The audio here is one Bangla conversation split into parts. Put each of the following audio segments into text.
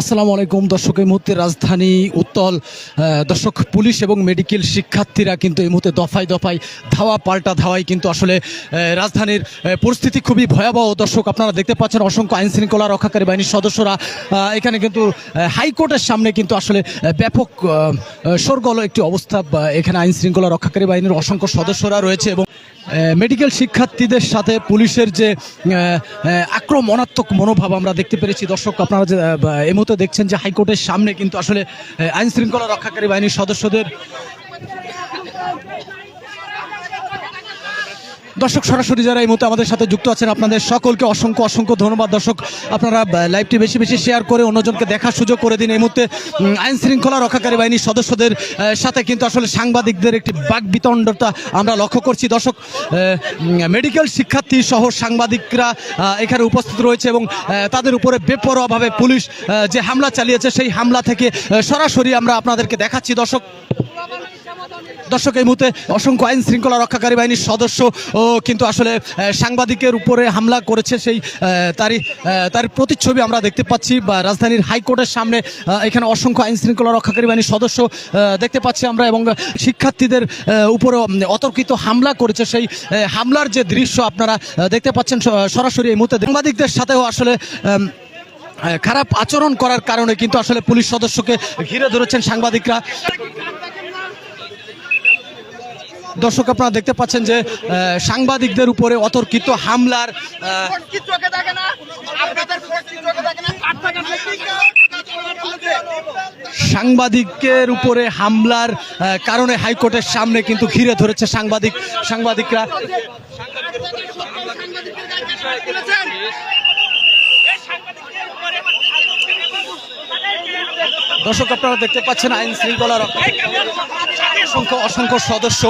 আসসালামু আলাইকুম। দর্শক এই মুহূর্তে রাজধানী উত্তল দর্শক পুলিশ এবং মেডিকেল শিক্ষার্থীরা কিন্তু এই মুহূর্তে দফায় দফায় ধাওয়া পাল্টা ধাওয়ায় কিন্তু আসলে রাজধানীর পরিস্থিতি খুবই ভয়াবহ। দর্শক আপনারা দেখতে পাচ্ছেন অসংখ্য আইন শৃঙ্খলা রক্ষাকারী বাহিনীর সদস্যরা এখানে কিন্তু হাইকোর্টের সামনে কিন্তু আসলে ব্যাপক আহ, একটি অবস্থা এখানে আইন শৃঙ্খলা রক্ষাকারী বাহিনীর অসংখ্য সদস্যরা রয়েছে এবং মেডিকেল শিক্ষার্থীদের সাথে পুলিশের যে আক্রমণাত্মক মনোভাব আমরা দেখতে পেরেছি। দর্শক আপনারা যে এই মুহূর্তে দেখছেন যে হাইকোর্টের সামনে কিন্তু আসলে আইনশৃঙ্খলা আইন শৃঙ্খলা রক্ষাকারী বাহিনীর সদস্যদের দর্শক, সরাসরি যারা এই মুহূর্তে আমাদের সাথে যুক্ত আছেন, আপনাদের সকলকে অসংখ্য অসংখ্য ধন্যবাদ। দর্শক, আপনারা লাইভটি বেশি বেশি শেয়ার করে অন্যজনকে দেখার সুযোগ করে দিন। এই মুহূর্তে আইন শৃঙ্খলা রক্ষাকারী বাহিনীর সদস্যদের সাথে কিন্তু আসলে সাংবাদিকদের একটি বাক বিতণ্ডতা আমরা লক্ষ্য করছি। দর্শক মেডিকেল শিক্ষার্থী সহ সাংবাদিকরা এখানে উপস্থিত রয়েছে এবং তাদের উপরে বেপরোয়াভাবে পুলিশ যে হামলা চালিয়েছে, সেই হামলা থেকে সরাসরি আমরা আপনাদেরকে দেখাচ্ছি। দর্শক দর্শক, এই মুহূর্তে অসংখ্য আইন শৃঙ্খলা রক্ষাকারী বাহিনীর সদস্য, ও কিন্তু আসলে সাংবাদিকের উপরে হামলা করেছে সেই তারই তার প্রতিচ্ছবি আমরা দেখতে পাচ্ছি, বা রাজধানীর হাইকোর্টের সামনে এখানে অসংখ্য আইন শৃঙ্খলা রক্ষাকারী বাহিনীর সদস্য দেখতে পাচ্ছি আমরা, এবং শিক্ষার্থীদের উপরে অতর্কিত হামলা করেছে সেই হামলার যে দৃশ্য আপনারা দেখতে পাচ্ছেন সরাসরি এই মুহূর্তে সাংবাদিকদের সাথেও আসলে খারাপ আচরণ করার কারণে কিন্তু আসলে পুলিশ সদস্যকে ঘিরে ধরেছেন সাংবাদিকরা। দর্শক আপনারা দেখতে পাচ্ছেন যে সাংবাদিকদের উপরে অতর্কিত হামলার সাংবাদিকের উপরে হামলার কারণে হাইকোর্টের সামনে কিন্তু ঘিরে ধরেছে সাংবাদিক সাংবাদিকরা। দর্শক, আপনারা দেখতে পাচ্ছেন আইন শৃঙ্খলা অসংখ্য অসংখ্য সদস্য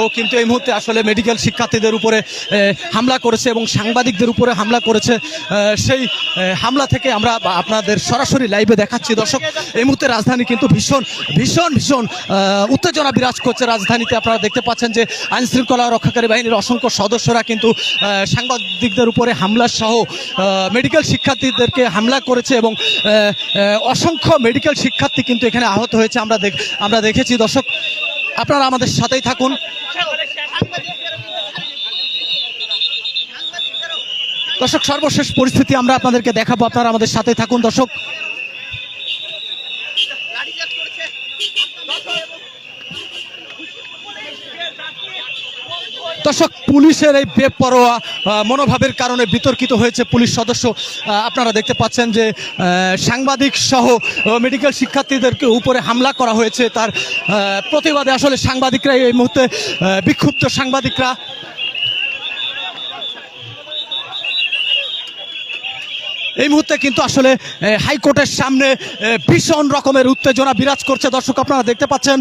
ও কিন্তু এই মুহূর্তে আসলে মেডিকেল শিক্ষার্থীদের উপরে হামলা করেছে এবং সাংবাদিকদের উপরে হামলা করেছে সেই হামলা থেকে আমরা আপনাদের সরাসরি লাইভে দেখাচ্ছি। দর্শক, এই মুহূর্তে রাজধানী কিন্তু ভীষণ ভীষণ ভীষণ উত্তেজনা বিরাজ করছে রাজধানীতে। আপনারা দেখতে পাচ্ছেন যে আইন শৃঙ্খলা রক্ষাকারী বাহিনীর অসংখ্য সদস্যরা কিন্তু সাংবাদিকদের উপরে হামলা সহ মেডিকেল শিক্ষার্থীদেরকে হামলা করেছে এবং অসংখ্য মেডিকেল শিক্ষার্থী কিন্তু এখানে আহত হয়েছে। আমরা দেখ আমরা দেখেছি, দর্শক, আপনারা আমাদের সাথেই থাকুন। দর্শক, সর্বশেষ পরিস্থিতি আমরা আপনাদেরকে দেখাবো। আপনারা আমাদের সাথে থাকুন, দর্শক। দর্শক, পুলিশের এই বেপরোয়া মনোভাবের কারণে বিতর্কিত হয়েছে পুলিশ সদস্য। আপনারা দেখতে পাচ্ছেন যে সাংবাদিক সহ মেডিকেল শিক্ষার্থীদেরকে উপরে হামলা করা হয়েছে। তার প্রতিবাদে আসলে সাংবাদিকরা এই মুহূর্তে বিক্ষুব্ধ সাংবাদিকরা। এই মুহূর্তে কিন্তু আসলে হাইকোর্টের সামনে ভীষণ রকমের উত্তেজনা বিরাজ করছে। দর্শক, আপনারা দেখতে পাচ্ছেন।